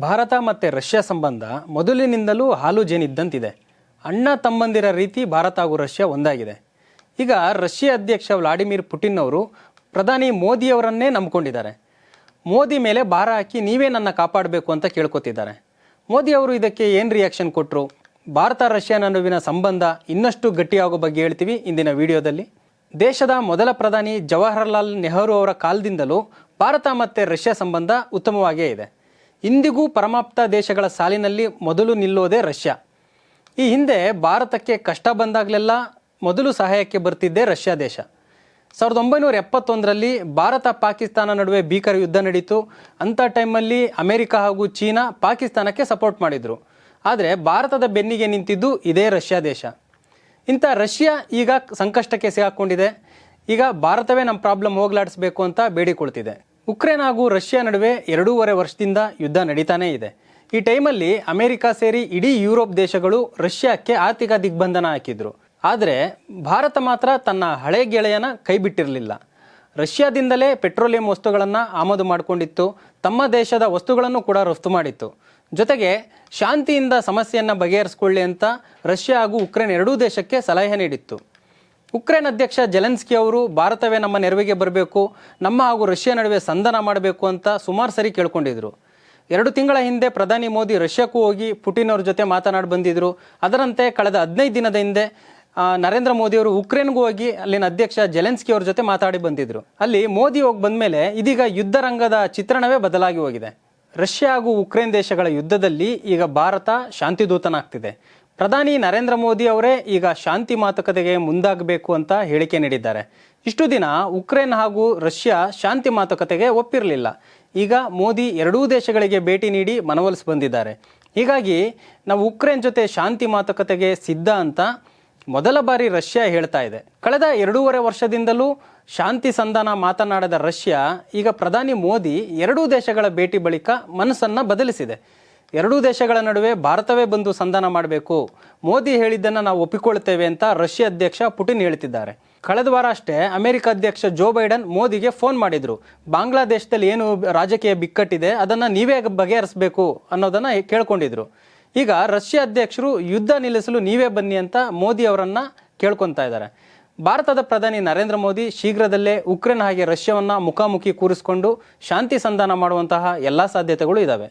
ಭಾರತ ಮತ್ತು ರಷ್ಯಾ ಸಂಬಂಧ ಮೊದಲಿನಿಂದಲೂ ಹಾಲು ಜೇನಿದ್ದಂತಿದೆ. ಅಣ್ಣ ತಮ್ಮಂದಿರ ರೀತಿ ಭಾರತ ಹಾಗೂ ರಷ್ಯಾ ಒಂದಾಗಿದೆ. ಈಗ ರಷ್ಯಾ ಅಧ್ಯಕ್ಷ ವ್ಲಾಡಿಮಿರ್ ಪುಟಿನ್ ಅವರು ಪ್ರಧಾನಿ ಮೋದಿಯವರನ್ನೇ ನಂಬಿಕೊಂಡಿದ್ದಾರೆ. ಮೋದಿ ಮೇಲೆ ಭಾರ ಹಾಕಿ ನೀವೇ ನನ್ನ ಕಾಪಾಡಬೇಕು ಅಂತ ಕೇಳ್ಕೊತಿದ್ದಾರೆ. ಮೋದಿ ಅವರು ಇದಕ್ಕೆ ಏನು ರಿಯಾಕ್ಷನ್ ಕೊಟ್ಟರು ಭಾರತ ರಷ್ಯಾ ನಡುವಿನ ಸಂಬಂಧ ಇನ್ನಷ್ಟು ಗಟ್ಟಿಯಾಗೋ ಬಗ್ಗೆ ಹೇಳ್ತೀವಿ ಇಂದಿನ ವಿಡಿಯೋದಲ್ಲಿ. ದೇಶದ ಮೊದಲ ಪ್ರಧಾನಿ ಜವಾಹರ್ಲಾಲ್ ನೆಹರು ಅವರ ಕಾಲದಿಂದಲೂ ಭಾರತ ಮತ್ತು ರಷ್ಯಾ ಸಂಬಂಧ ಉತ್ತಮವಾಗಿಯೇ ಇದೆ. ಇಂದಿಗೂ ಪರಮಾಪ್ತ ದೇಶಗಳ ಸಾಲಿನಲ್ಲಿ ಮೊದಲು ನಿಲ್ಲೋದೇ ರಷ್ಯಾ. ಈ ಹಿಂದೆ ಭಾರತಕ್ಕೆ ಕಷ್ಟ ಬಂದಾಗಲೆಲ್ಲ ಮೊದಲು ಸಹಾಯಕ್ಕೆ ಬರ್ತಿದ್ದೇ ರಷ್ಯಾ ದೇಶ. ಸಾವಿರದ ಒಂಬೈನೂರ ಎಪ್ಪತ್ತೊಂದರಲ್ಲಿ ಭಾರತ ಪಾಕಿಸ್ತಾನ ನಡುವೆ ಭೀಕರ ಯುದ್ಧ ನಡೀತು. ಅಂಥ ಟೈಮಲ್ಲಿ ಅಮೆರಿಕ ಹಾಗೂ ಚೀನಾ ಪಾಕಿಸ್ತಾನಕ್ಕೆ ಸಪೋರ್ಟ್ ಮಾಡಿದರು. ಆದರೆ ಭಾರತದ ಬೆನ್ನಿಗೆ ನಿಂತಿದ್ದು ಇದೇ ರಷ್ಯಾ ದೇಶ. ಇಂಥ ರಷ್ಯಾ ಈಗ ಸಂಕಷ್ಟಕ್ಕೆ ಸಿಗಾಕೊಂಡಿದೆ. ಈಗ ಭಾರತವೇ ನಮ್ಮ ಪ್ರಾಬ್ಲಮ್ ಹೋಗ್ಲಾಡಿಸ್ಬೇಕು ಅಂತ ಬೇಡಿಕೊಳ್ತಿದೆ. ಉಕ್ರೇನ್ ಹಾಗೂ ರಷ್ಯಾ ನಡುವೆ ಎರಡೂವರೆ ವರ್ಷದಿಂದ ಯುದ್ಧ ನಡೀತಾನೇ ಇದೆ. ಈ ಟೈಮಲ್ಲಿ ಅಮೆರಿಕ ಸೇರಿ ಇಡೀ ಯುರೋಪ್ ದೇಶಗಳು ರಷ್ಯಾಕ್ಕೆ ಆರ್ಥಿಕ ದಿಗ್ಬಂಧನ ಹಾಕಿದ್ರು. ಆದರೆ ಭಾರತ ಮಾತ್ರ ತನ್ನ ಹಳೆ ಗೆಳೆಯನ ಕೈ ಬಿಟ್ಟಿರಲಿಲ್ಲ. ರಷ್ಯಾದಿಂದಲೇ ಪೆಟ್ರೋಲಿಯಂ ವಸ್ತುಗಳನ್ನು ಆಮದು ಮಾಡಿಕೊಂಡಿತ್ತು. ತಮ್ಮ ದೇಶದ ವಸ್ತುಗಳನ್ನು ಕೂಡ ರಫ್ತು ಮಾಡಿತ್ತು. ಜೊತೆಗೆ ಶಾಂತಿಯಿಂದ ಸಮಸ್ಯೆಯನ್ನು ಬಗೆಹರಿಸ್ಕೊಳ್ಳಿ ಅಂತ ರಷ್ಯಾ ಹಾಗೂ ಉಕ್ರೇನ್ ಎರಡೂ ದೇಶಕ್ಕೆ ಸಲಹೆ ನೀಡಿತ್ತು. ಉಕ್ರೇನ್ ಅಧ್ಯಕ್ಷ ಜೆಲೆನ್ಸ್ಕಿ ಅವರು, ಭಾರತವೇ ನಮ್ಮ ನೆರವಿಗೆ ಬರಬೇಕು, ನಮ್ಮ ಹಾಗೂ ರಷ್ಯಾ ನಡುವೆ ಸಂಧಾನ ಮಾಡಬೇಕು ಅಂತ ಸುಮಾರು ಸರಿ ಕೇಳ್ಕೊಂಡಿದ್ರು. ಎರಡು ತಿಂಗಳ ಹಿಂದೆ ಪ್ರಧಾನಿ ಮೋದಿ ರಷ್ಯಾಕ್ಕೂ ಹೋಗಿ ಪುಟಿನ್ ಅವ್ರ ಜೊತೆ ಮಾತನಾಡಿ ಬಂದಿದ್ರು. ಅದರಂತೆ ಕಳೆದ ಹದಿನೈದು ದಿನದ ಹಿಂದೆ ನರೇಂದ್ರ ಮೋದಿ ಅವರು ಉಕ್ರೇನ್ಗೂ ಹೋಗಿ ಅಲ್ಲಿನ ಅಧ್ಯಕ್ಷ ಜೆಲೆನ್ಸ್ಕಿ ಅವ್ರ ಜೊತೆ ಮಾತಾಡಿ ಬಂದಿದ್ರು. ಅಲ್ಲಿ ಮೋದಿ ಹೋಗಿ ಬಂದ್ಮೇಲೆ ಇದೀಗ ಯುದ್ಧ ರಂಗದ ಚಿತ್ರಣವೇ ಬದಲಾಗಿ ಹೋಗಿದೆ. ರಷ್ಯಾ ಹಾಗೂ ಉಕ್ರೇನ್ ದೇಶಗಳ ಯುದ್ಧದಲ್ಲಿ ಈಗ ಭಾರತ ಶಾಂತಿದೂತನಾಗ್ತಿದೆ. ಪ್ರಧಾನಿ ನರೇಂದ್ರ ಮೋದಿ ಅವರೇ ಈಗ ಶಾಂತಿ ಮಾತುಕತೆಗೆ ಮುಂದಾಗಬೇಕು ಅಂತ ಹೇಳಿಕೆ ನೀಡಿದ್ದಾರೆ. ಇಷ್ಟು ದಿನ ಉಕ್ರೇನ್ ಹಾಗೂ ರಷ್ಯಾ ಶಾಂತಿ ಮಾತುಕತೆಗೆ ಒಪ್ಪಿರಲಿಲ್ಲ. ಈಗ ಮೋದಿ ಎರಡೂ ದೇಶಗಳಿಗೆ ಭೇಟಿ ನೀಡಿ ಮನವೊಲಿಸಿ ಬಂದಿದ್ದಾರೆ. ಹೀಗಾಗಿ ನಾವು ಉಕ್ರೇನ್ ಜೊತೆ ಶಾಂತಿ ಮಾತುಕತೆಗೆ ಸಿದ್ಧ ಅಂತ ಮೊದಲ ಬಾರಿ ರಷ್ಯಾ ಹೇಳ್ತಾ ಇದೆ. ಕಳೆದ ಎರಡೂವರೆ ವರ್ಷದಿಂದಲೂ ಶಾಂತಿ ಸಂಧಾನ ಮಾತನಾಡದ ರಷ್ಯಾ ಈಗ ಪ್ರಧಾನಿ ಮೋದಿ ಎರಡೂ ದೇಶಗಳ ಭೇಟಿ ಬಳಿಕ ಮನಸ್ಸನ್ನು ಬದಲಿಸಿದೆ. ಎರಡೂ ದೇಶಗಳ ನಡುವೆ ಭಾರತವೇ ಬಂದು ಸಂಧಾನ ಮಾಡಬೇಕು. ಮೋದಿ ಹೇಳಿದ್ದನ್ನು ನಾವು ಒಪ್ಪಿಕೊಳ್ಳುತ್ತೇವೆ ಅಂತ ರಷ್ಯಾ ಅಧ್ಯಕ್ಷ ಪುಟಿನ್ ಹೇಳ್ತಿದ್ದಾರೆ. ಕಳೆದ ವಾರ ಅಷ್ಟೇ ಅಮೆರಿಕ ಅಧ್ಯಕ್ಷ ಜೋ ಬೈಡನ್ ಮೋದಿಗೆ ಫೋನ್ ಮಾಡಿದರು. ಬಾಂಗ್ಲಾದೇಶದಲ್ಲಿ ಏನು ರಾಜಕೀಯ ಬಿಕ್ಕಟ್ಟಿದೆ, ಅದನ್ನು ನೀವೇ ಬಗೆಹರಿಸಬೇಕು ಅನ್ನೋದನ್ನು ಕೇಳ್ಕೊಂಡಿದ್ರು. ಈಗ ರಷ್ಯಾ ಅಧ್ಯಕ್ಷರು ಯುದ್ಧ ನಿಲ್ಲಿಸಲು ನೀವೇ ಬನ್ನಿ ಅಂತ ಮೋದಿ ಅವರನ್ನು ಕೇಳ್ಕೊತಾ ಇದ್ದಾರೆ. ಭಾರತದ ಪ್ರಧಾನಿ ನರೇಂದ್ರ ಮೋದಿ ಶೀಘ್ರದಲ್ಲೇ ಉಕ್ರೇನ್ ಹಾಗೆ ರಷ್ಯಾವನ್ನು ಮುಖಾಮುಖಿ ಕೂರಿಸಿಕೊಂಡು ಶಾಂತಿ ಸಂಧಾನ ಮಾಡುವಂತಹ ಎಲ್ಲ ಸಾಧ್ಯತೆಗಳು ಇದ್ದಾವೆ